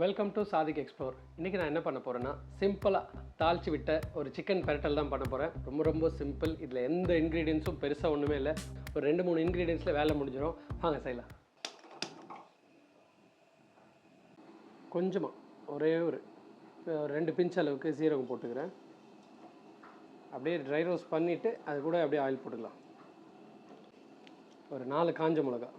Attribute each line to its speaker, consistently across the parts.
Speaker 1: Welcome to Sadiq explore இன்றைக்கி நான் என்ன பண்ண போகிறேன்னா சிம்பிளாக தாளித்து விட்ட ஒரு சிக்கன் பெரட்டல் தான் பண்ண போகிறேன் ரொம்ப ரொம்ப சிம்பிள் இதில் எந்த இன்க்ரீடியன்ஸும் பெருசாக ஒன்றுமே இல்லை. ஒரு ரெண்டு மூணு இன்க்ரீடியன்ஸில் வேலை முடிஞ்சிடும் வாங்க செய்யலாம். கொஞ்சமாக ஒரே ஒரு ரெண்டு பிஞ்ச் அளவுக்கு சீரகம் போட்டுக்கிறேன். அப்படியே ட்ரை ரோஸ்ட் பண்ணிவிட்டு அது கூட அப்படியே ஆயில் போட்டுக்கலாம். ஒரு நாலு காஞ்ச மிளகா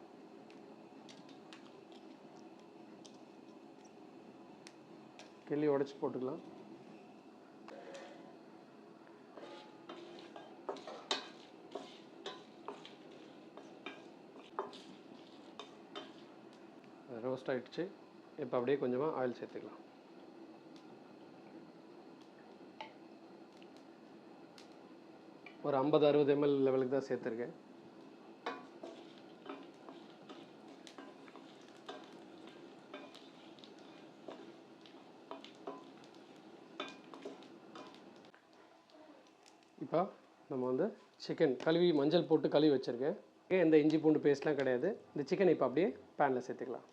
Speaker 1: கிள்ளி உடச்சி போட்டுக்கலாம். ரோஸ்ட் ஆகிடுச்சு இப்போ அப்படியே கொஞ்சமாக ஆயில் சேர்த்துக்கலாம். ஒரு ஐம்பது அறுபது எம்எல் லெவலுக்கு தான் சேர்த்துருக்கேன். இப்போ நம்ம வந்து சிக்கன் கழுவி மஞ்சள் போட்டு கழுவி வச்சுருக்கேன். எந்த இஞ்சி பூண்டு பேஸ்ட்லாம் கிடையாது. இந்த சிக்கன் இப்போ அப்படியே பேனில் சேர்த்துக்கலாம்.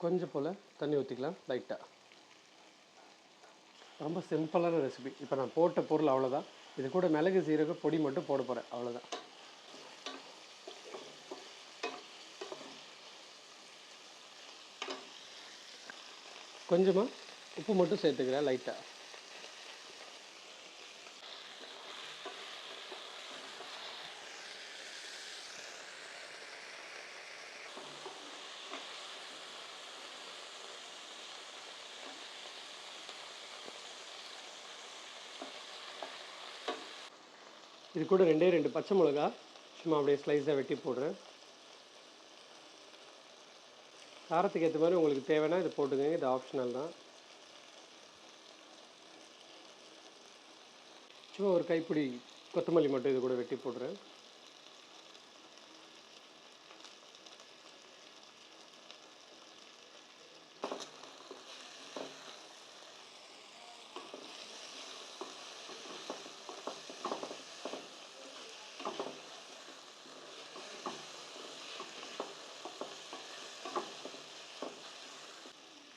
Speaker 1: கொஞ்சம் போல் தண்ணி ஊற்றிக்கலாம் லைட்டாக ரொம்ப சிம்பிளான ரெசிபி இப்போ நான் போட்ட பொருள் அவ்வளோதான் இது கூட மிளகு சீரக பொடி மட்டும் போட போகிறேன் அவ்வளோதான் கொஞ்சமாக உப்பு மட்டும் சேர்த்துக்கிறேன் லைட்டாக இது கூட ரெண்டே ரெண்டு பச்சை மிளகா. சும்மா அப்படியே ஸ்லைஸாக வெட்டி போடுறேன். காரத்துக்கு ஏற்ற மாதிரி உங்களுக்கு தேவைன்னா இது போட்டுக்கோங்க. இது ஆப்ஷனல் தான். சும்மா ஒரு கைப்பிடி கொத்தமல்லி மட்டும் இது கூட வெட்டி போடுறேன்.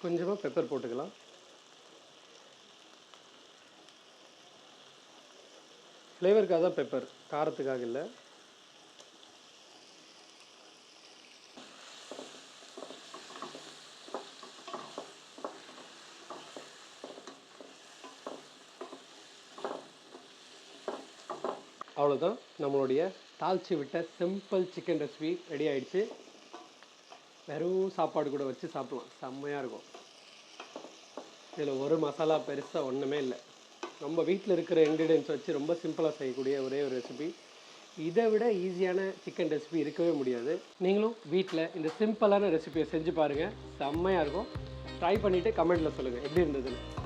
Speaker 1: கொஞ்சமாக பெப்பர் போட்டுக்கலாம். ஃப்ளேவருக்காக தான் பெப்பர் காரத்துக்காக இல்லை. அவ்வளோதான் நம்மளுடைய தாழ்ச்சி விட்ட சிம்பிள் சிக்கன் ரெசிபி ரெடி ஆயிடுச்சு. வெறும் சாப்பாடு கூட வச்சு சாப்பிட்லாம். செம்மையாக இருக்கும். இதில் ஒரு மசாலா பெருசாக ஒன்றுமே இல்லை. நம்ம வீட்டில் இருக்கிற இன்க்ரீடியன்ஸ் வச்சு ரொம்ப சிம்பிளாக செய்யக்கூடிய ஒரே ஒரு ரெசிபி இதை விட ஈஸியான சிக்கன் ரெசிபி இருக்கவே முடியாது. நீங்களும் வீட்டில் இந்த சிம்பிளான ரெசிபியை செஞ்சு பாருங்கள் செம்மையாக இருக்கும். ட்ரை பண்ணிவிட்டு கமெண்ட்டில் சொல்லுங்கள் எப்படி இருந்ததுன்னு.